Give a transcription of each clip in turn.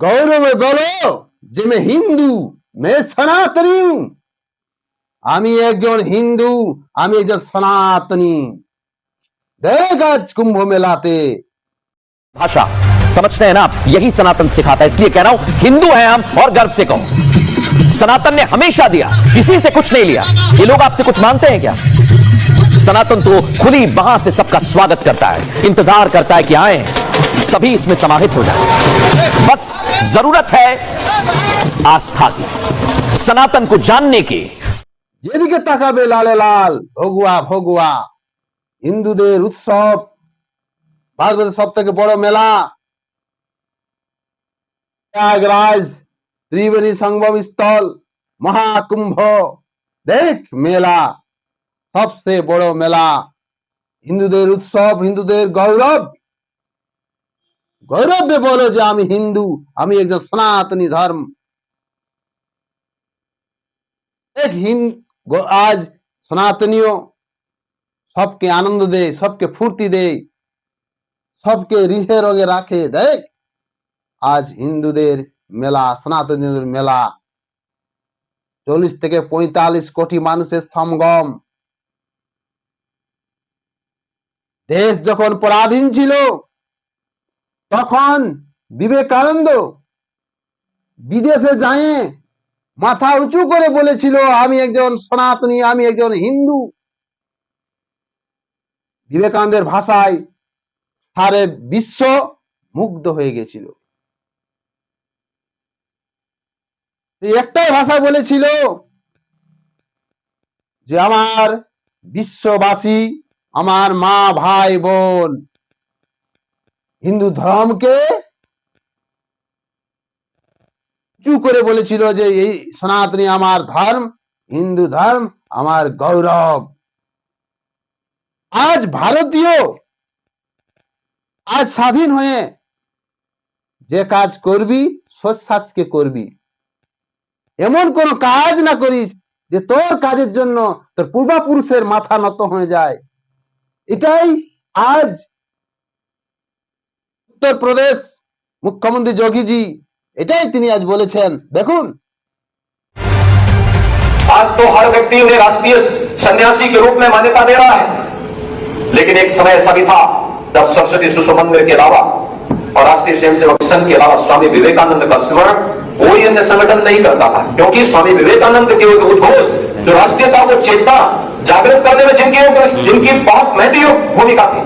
গৌরবে বলো যে মে হিন্দু মে সনাতনী হুঁ। আমি একজন হিন্দু আমি একজন সনাতনী দেখ আজ কুম্ভ মেলাতে भाषा समझते हैं ना आप यही सनातन सिखाता है इसलिए कह रहा हूं हिंदू हैं हम और गर्व से कहो सनातन ने हमेशा दिया किसी से कुछ नहीं लिया ये लोग आपसे कुछ मांगते हैं क्या सनातन तो खुली बाह से सबका स्वागत करता है इंतजार करता है कि आए सभी इसमें समाहित हो जाए बस जरूरत है आस्था की सनातन को जानने की যেদিকে তাকাবে লালে লাল ভগুয়া ভগুয়া হিন্দুদের উৎসব ভারতের সব থেকে বড় মেলা প্রয়াগরাজ ত্রিবেণী সঙ্গম স্থল মহাকুম্ভ দেখ মেলা সবচেয়ে বড় মেলা হিন্দুদের উৎসব হিন্দুদের গৌরব গৌরবে বলো যে আমি হিন্দু, আমি একজন সনাতনী ধর্ম। এক হিন আজ সনাতনীয় সবকে আনন্দ দেয়, সবকে ফুর্তি দেয়, সবকে রিহে রগে রাখে, দেখ। আজ হিন্দুদের মেলা, সনাতনীদের মেলা। চল্লিশ থেকে পঁয়তাল্লিশ কোটি মানুষের সমাগম। দেশ যখন পরাধীন ছিল তখন বিবেকানন্দ বিদেশে যায় মাথা উঁচু করে বলেছিল, আমি একজন সনাতনী, আমি একজন হিন্দু। বিবেকানন্দের ভাষায় সারে বিশ্ব মুগ্ধ হয়ে গেছিল। একটাই ভাষা বলেছিল যে, আমার বিশ্ববাসী, আমার মা ভাই বোন হিন্দু ধর্মকে উঁচু করে বলেছিল যে এই সনাতনী আমার ধর্ম, হিন্দু ধর্ম আমার গৌরব। আজ ভারতীয়, আজ স্বাধীন হয়ে যে কাজ করবি, সৎসাজকে করবি। এমন কোন কাজ না করিস যে তোর কাজের জন্য তোর পূর্বাপুরুষের মাথা নত হয়ে যায়। এটাই আজ উত্তরপ্রদেশ মুখ্যমন্ত্রী যোগীজি এটাই তিনি আজ বলেছেন দেখুন आज तो हर व्यक्ति उन्हें राष्ट्रीय सन्यासी के रूप में मान्यता दे रहा है लेकिन एक समय ऐसा भी था जब सरस्वती शिशु मंदिर के अलावा और राष्ट्रीय स्वयंसेवक संघ के अलावा स्वामी विवेकानंद का स्मरण कोई अन्य संगठन नहीं करता था क्योंकि स्वामी विवेकानंद के उद्घोष जो राष्ट्रीयता को चेतना जागृत करने में जिनकी जिनकी बहुत महती भूमिका थी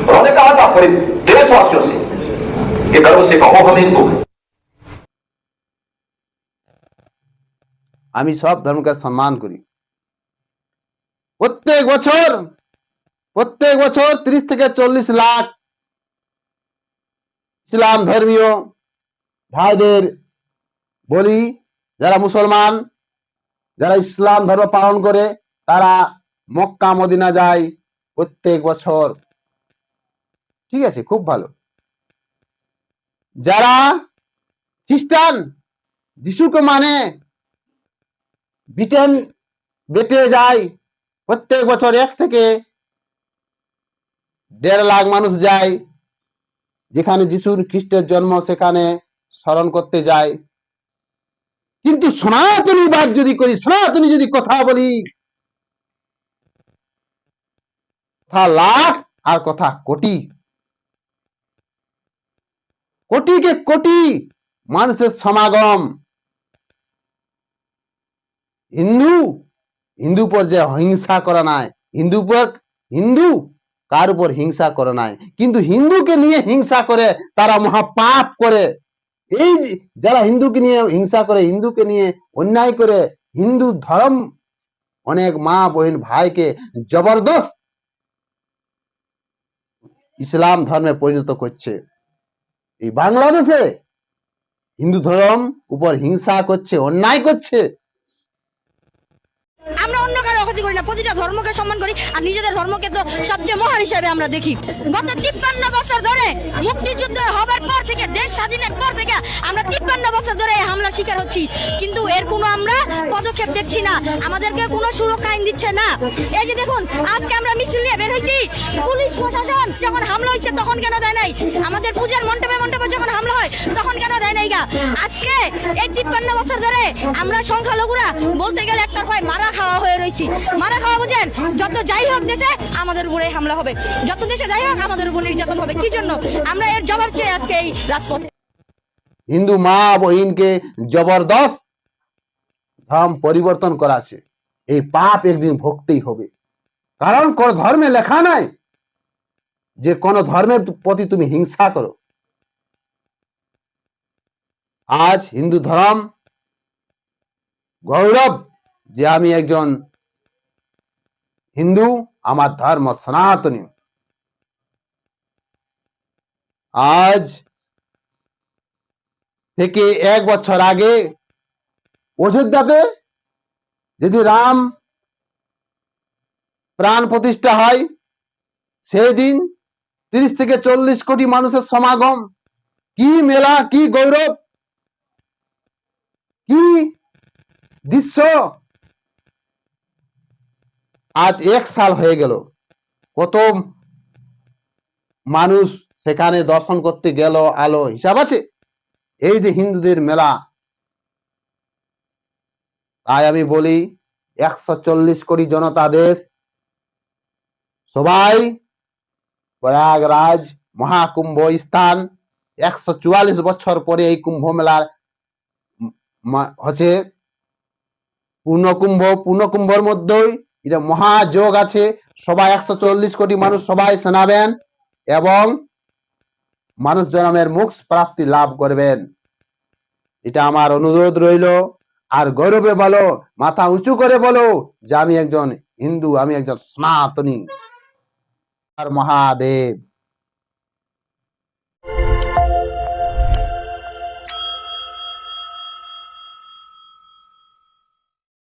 उन्होंने कहा था पूरे देशवासियों से कि गर्व से कहो हम हिंदू हैं আমি সব ধর্মকে সম্মান করি প্রত্যেক বছর প্রত্যেক বছর ত্রিশ থেকে চল্লিশ লাখ ইসলাম ধর্মীয় ভাইদের বলি যারা মুসলমান যারা ইসলাম ধর্ম পালন করে তারা মক্কা মদিনা যায় প্রত্যেক বছর ঠিক আছে, খুব ভালো। যারা খ্রিস্টান, যিশুকে মানে ব্রিটেন বেটে যায়, প্রত্যেক বছর এক থেকে দেড় লাখ মানুষ যায়, যেখানে যিশুর খ্রিস্টের জন্ম সেখানে স্মরণ করতে যায়। কিন্তু সনাতনী বাদ যদি করি, সনাতনী যদি কথা বলি, কথা লাখ আর কথা কোটি। কোটিকে কোটি মানুষের সমাগম। হিন্দু হিন্দু উপর যে হিংসা করা নাই, হিন্দু উপর হিন্দু, কার উপর হিংসা করে নাই? কিন্তু হিন্দুকে নিয়ে হিংসা করে, তারা মহাপাপ করে। এই যারা হিন্দুকে নিয়ে হিংসা করে, হিন্দুকে নিয়ে অন্যায় করে, হিন্দু ধর্ম, অনেক মা বহিন ভাইকে জবরদস্ত ইসলাম ধর্মে পরিণত করছে। এই বাংলাদেশে হিন্দু ধর্ম উপর হিংসা করছে অন্যায় করছে। আমরা অন্য ক্ষতি করি না, প্রতিটা ধর্মকে সম্মান করি আর নিজেদের ধর্মকে তো সবচেয়ে মহান হিসেবে আমরা দেখি। গত তিপ্পান্ন বছর ধরে মুক্তিযুদ্ধ হবার পর থেকে, দেশ স্বাধীনের পর থেকে আমরা তিপ্পান্ন বছর ধরে এই হামলার শিকার হচ্ছি। কিন্তু এর কোনো আমরা পদক্ষেপ দেখছি না। আমাদেরকে কোনো সুরক্ষা আইন দিচ্ছে না। এই যে দেখুন, আজকে আমরা মিছিল নিয়ে বের হয়েছি। পুলিশ প্রশাসন যখন হামলা হয়েছে তখন কেন দেয় নাই? আমাদের পূজার মণ্ডপে মণ্ডপে যখন হামলা হয় তখন কেন দেয় নাই গা? আজকে এই তিপ্পান্ন বছর ধরে আমরা সংখ্যালঘুরা বলতে গেলে একটা ভয় মারা খাওয়া হয়ে রয়েছি। মারা খাওয়া বুঝেন? যত যাই হোক দেশে আমাদের উপরে হামলা হবে। যত দেশে যাই হোক আমাদের উপর নির্যাতন হবে। কি জন্য? আমরা এর জবাব চেয়ে আজকে এই রাজপথে। হিন্দু মা বহিনকে জবরদস্ত ধর্ম পরিবর্তন করাছে এই পাপ একদিন ভুগতেই হবে। কারণ কোন ধর্মে লেখা নাই যে কোন ধর্মের প্রতি তুমি হিংসা করো। আজ হিন্দু ধর্ম গৌরব যে আমি একজন হিন্দু, আমার ধর্ম সনাতনী। আজ থেকে এক বছর আগে অযোধ্যাতে যদি রাম প্রাণ প্রতিষ্ঠা হয়, সেই দিন তিরিশ থেকে চল্লিশ কোটি মানুষের সমাগম। কি মেলা, কি গৌরব, কি দৃশ্য! আজ এক সাল হয়ে গেল। কত মানুষ সেখানে দর্শন করতে গেল, আলো, হিসাব আছে? এই যে হিন্দুদের মেলা। তাই আমি বলি, একশো চল্লিশ কোটি জনতা দেশ, সবাই প্রয়াগরাজ মহাকুম্ভ স্থান, একশো চুয়াল্লিশ বছর পরে এই কুম্ভ মেলার হচ্ছে পূর্ণকুম্ভ। পূর্ণকুম্ভর মধ্যেই এটা মহাযোগ আছে। সবাই একশো চল্লিশ কোটি মানুষ সবাই শোনাবেন এবং মানুষ জনমের মুখ প্রাপ্তি লাভ করবেন। এটা আমার অনুরোধ রইল। আর গৌরবে বলো, মাথা উঁচু করে বলো যে আমি একজন হিন্দু, আমি একজন সনাতনী। আর মহাদেব।